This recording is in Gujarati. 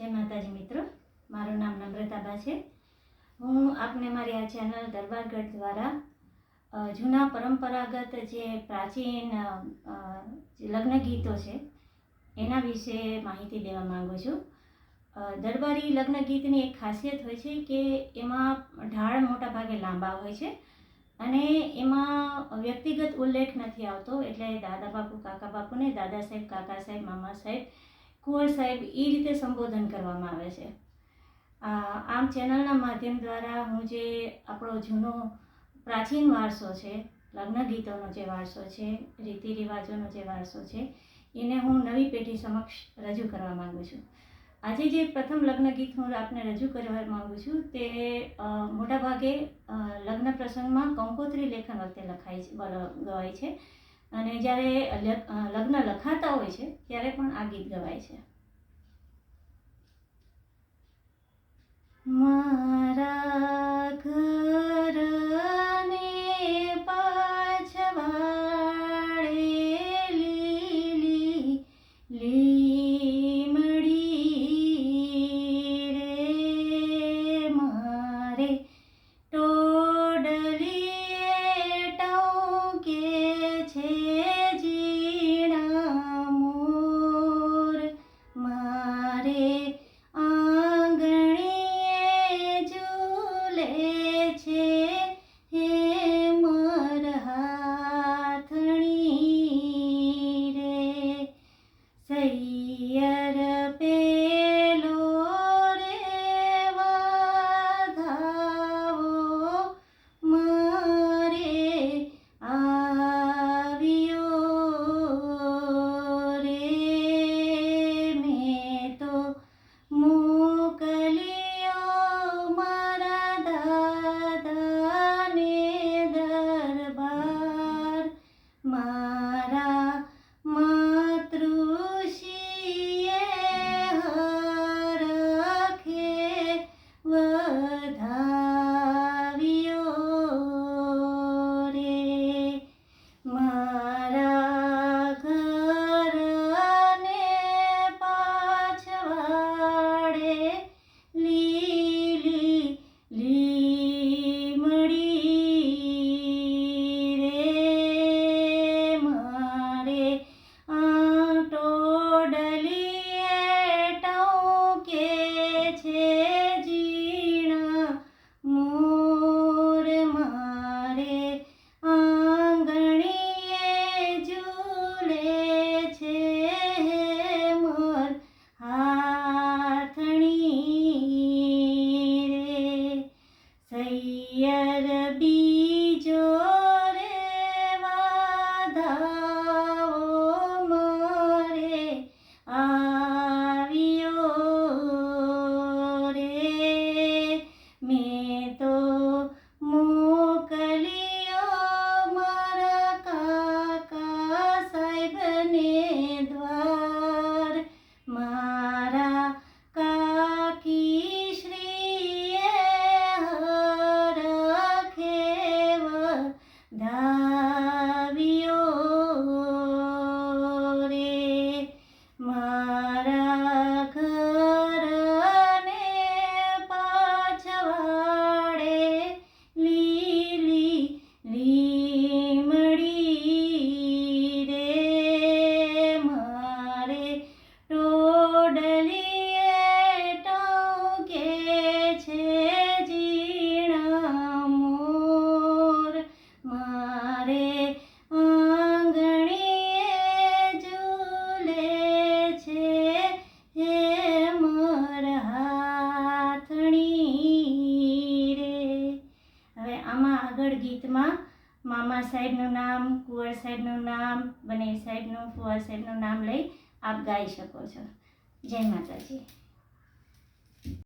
જય માતાજી મિત્રો. મારું નામ નમ્રતાબા છે. હું આપને મારી આ ચેનલ દરબારગઢ દ્વારા જૂના પરંપરાગત જે પ્રાચીન લગ્ન ગીતો છે, એના વિશે માહિતી દેવા માગું છું. દરબારી લગ્ન ગીતની એક ખાસિયત હોય છે કે એમાં ઢાળ મોટા ભાગે લાંબા હોય છે અને એમાં વ્યક્તિગત ઉલ્લેખ નથી આવતો. એટલે દાદા બાપુ, કાકા બાપુને, દાદા સાહેબ, કાકા સાહેબ, મામા સાહેબ કુંવર સાહેબ એ રીતે સંબોધન કરવામાં આવે છે. આમ ચેનલના માધ્યમ દ્વારા હું જે આપણો જૂનો પ્રાચીન વારસો છે, લગ્ન ગીતોનો જે વારસો છે, રીતિ રિવાજોનો જે વારસો છે, એને હું નવી પેઢી સમક્ષ રજૂ કરવા માગું છું. આજે જે પ્રથમ લગ્ન ગીત હું આપને રજૂ કરવા માગું છું તે મોટાભાગે લગ્ન પ્રસંગમાં કંકોત્રી લેખન વખતે લખાય છે ગવાય છે. અને જ્યારે લગ્ન લખાતા હોય છે, ત્યારે પણ આ ગીત ગવાય છે. મારા ઘરને પાછવાડે લીલી, લીમડી રે મારે ઝૂલે છે હે મર હાથણી રે. સૈયર ടോടലി ટોડલીએ ટોકે છે ઝીણા મોર મારે આંગણીએ ઝૂલે છે હે હાથણી રે. હવે આમાં આગળ ગીતમાં મામા સાહેબનું નામ, કુંવર સાહેબનું નામ બને સાહેબનું ફુવા સાહેબનું નામ લઈ આપ ગાઈ શકો છો. જય માતાજી.